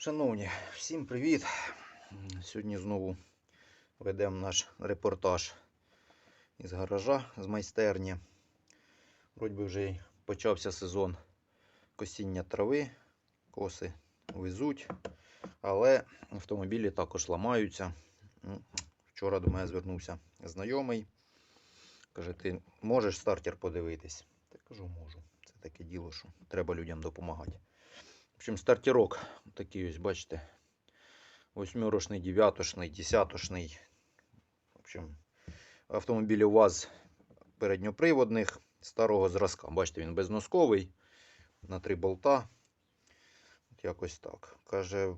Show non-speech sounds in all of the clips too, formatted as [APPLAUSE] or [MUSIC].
Шановні, всім привіт! Сьогодні знову ведемо наш репортаж із гаража, з майстерні. Вроді би вже й почався сезон косіння трави, коси везуть, але автомобілі також ламаються. Ну, Вчора до мене звернувся знайомий. Каже, ти можеш стартер подивитись? Та кажу, можу. Це таке діло, що треба людям допомагати. В общем, стартерок такий ось, бачите. Восьмерочний, дев'ятошний, десятошний. В общем, автомобілі УАЗ передньоприводних старого зразка. Бачите, він безносковий на три болта. От якось так. Каже,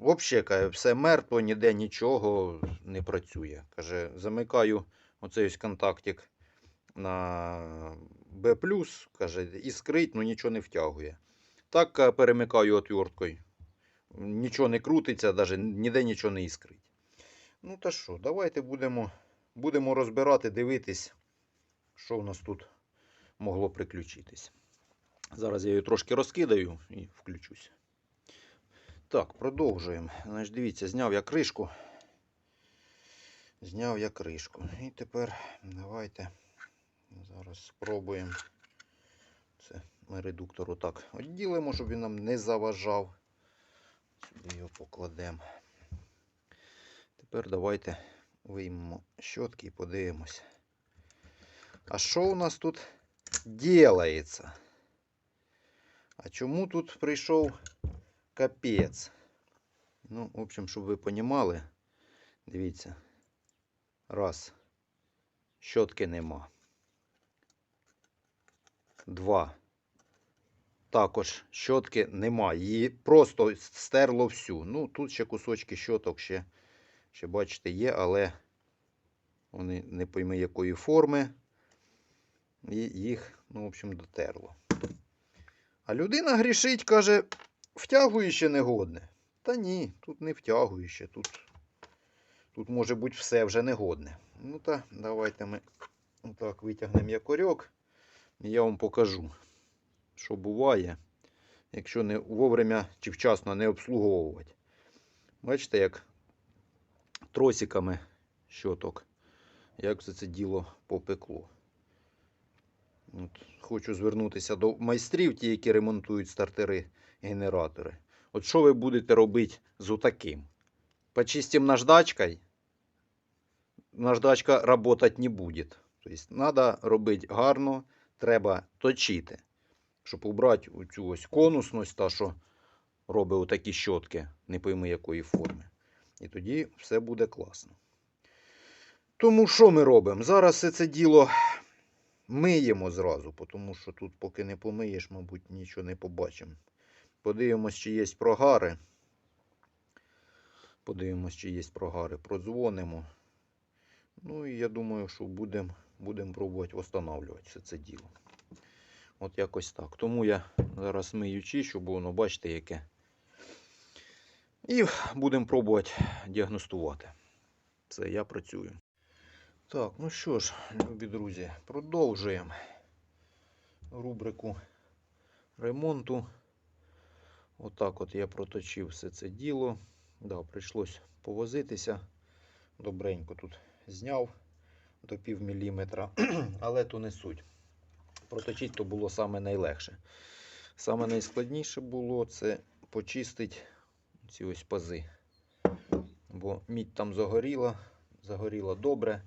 взагалі, каже, все мертво, ніде нічого не працює. Каже, замикаю оцей ось контактик на B+, каже, іскрить, ну нічого не втягує. Так е, перемикаю отверткою. Нічого не крутиться, навіть ніде нічого не іскрить. Ну та що, давайте будемо, будемо розбирати, дивитись, що в нас тут могло приключитись. Зараз я її трошки розкидаю і включусь. Так, продовжуємо. Значить, дивіться, зняв я кришку. Зняв я кришку. І тепер давайте зараз спробуємо. Ми редуктор отак відділимо, щоб він нам не заважав. Сюди його покладемо. Тепер давайте виймемо щотки і подивимось. А що у нас тут ділається? А чому тут прийшов капець? Ну, в общем, щоб ви понімали, дивіться. Раз. Щотки нема. Два. Також щотки нема. Її просто стерло всю. Ну, тут ще кусочки щоток ще, ще бачите, є, але вони не пойми якої форми. І їх, ну, в общем, дотерло. А людина грішить, каже, втягуюче негодне. Та ні, тут не втягуюче, тут, тут може бути все вже негодне. Ну та давайте ми так витягнемо якорьок. І я вам покажу, що буває, якщо не вовремя чи вчасно не обслуговувати. Бачите, як тросиками щоток, як все це діло попекло. От, хочу звернутися до майстрів, ті, які ремонтують стартери генератори. От що ви будете робити з отаким? Почистим наждачкой, наждачка работать не будет. Тобто, треба робити гарно, треба точити, щоб убрати цю ось конусність, та, що робить отакі щотки, не пойми якої форми. І тоді все буде класно. Тому що ми робимо? Зараз все це діло миємо зразу, тому що тут, поки не помиєш, мабуть, нічого не побачимо. Подивимось, чи є прогари. Подивимось, чи є прогари. Продзвонимо. Ну і я думаю, що будемо будем пробувати встановлювати все це діло. От якось так. Тому я зараз мию чищу, бо воно бачите, яке. І будемо пробувати діагностувати. Це я працюю. Так, ну що ж, любі друзі, продовжуємо рубрику ремонту. Отак от я проточив все це діло. Да, прийшлось повозитися. Добренько тут зняв до пів міліметра, [CLEARS THROAT] але то не суть. Проточити то було саме найлегше. Саме найскладніше було це почистити ці ось пази. Бо мідь там загоріла, загоріла добре.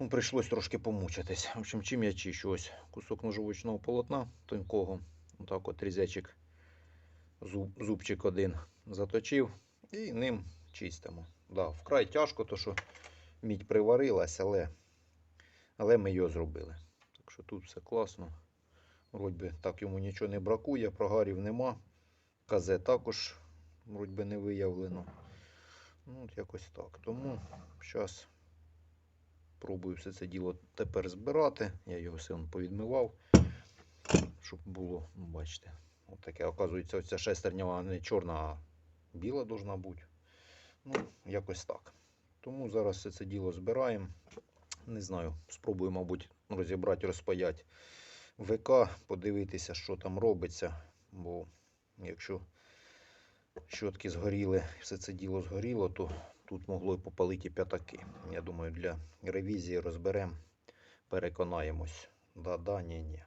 Ну, прийшлось трошки помучитись. В общем, чим я чищу? Ось кусок ножовочного полотна тонкого. Отак от різечик, зуб, зубчик один заточив і ним чистимо. Да, вкрай тяжко, то що мідь приварилась, але, але ми його зробили. Що тут все класно. Вроді так йому нічого не бракує, прогарів нема. Казе також вроді би не виявлено. Ну, от якось так. Тому зараз пробую все це діло тепер збирати. Я його все повідмивав, щоб було, ну, бачите, от таке, оказується, оця шестерня не чорна, а біла должна бути. Ну, якось так. Тому зараз все це діло збираємо. Не знаю, спробую, мабуть, розібрати, розпаяти ВК, подивитися, що там робиться. Бо якщо щотки згоріли, все це діло згоріло, то тут могло й попалити п'ятаки. Я думаю, для ревізії розберемо, переконаємось. Да-да, ні-ні.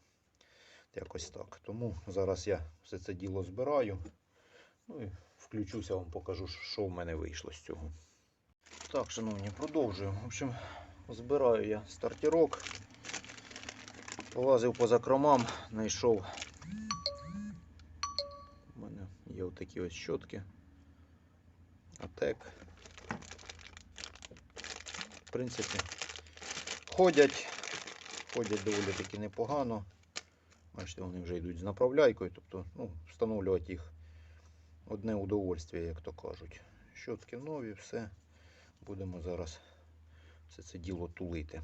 Якось так. Тому зараз я все це діло збираю. Ну і включуся, вам покажу, що в мене вийшло з цього. Так, шановні, продовжую. В общем, збираю я стартірок. Полазив по закромам, знайшов. У мене є отакі ось щотки. Атек. В принципі, ходять. Ходять доволі таки непогано. Бачите, вони вже йдуть з направляйкою, тобто ну, встановлювати їх одне удовольствие, як то кажуть. Щотки нові, все. Будемо зараз все це діло тулити.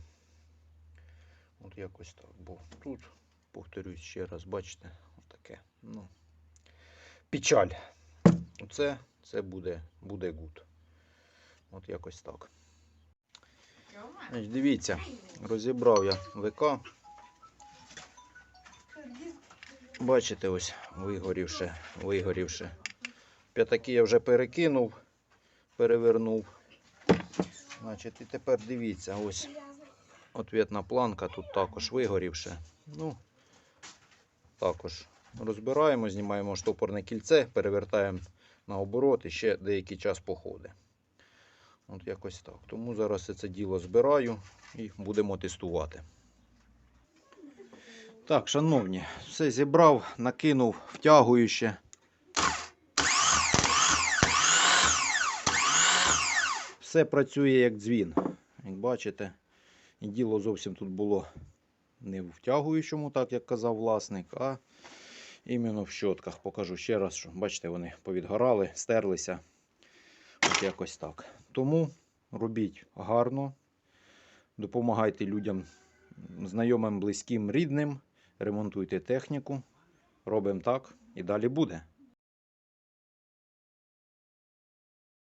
От якось так. Бо тут, повторюсь ще раз, бачите, отаке. Ну, печаль. Оце це буде, буде гуд. От якось так. Значить, дивіться, розібрав я ВК. Бачите, ось вигорівши, вигорівши. П'ятаки я вже перекинув, перевернув. Значить, і тепер дивіться, ось ответна планка тут також вигорівши. Ну, також розбираємо, знімаємо штопорне кільце, перевертаємо наоборот і ще деякий час походить. От якось так. Тому зараз все це діло збираю і будемо тестувати. Так, шановні, все зібрав, накинув втягуюче. Все працює як дзвін. Як бачите, діло зовсім тут було не в втягуючому, так як казав власник, а іменно в щотках. Покажу ще раз, що бачите, вони повідгорали, стерлися. От якось так. Тому робіть гарно, допомагайте людям, знайомим, близьким, рідним, ремонтуйте техніку. Робимо так і далі буде.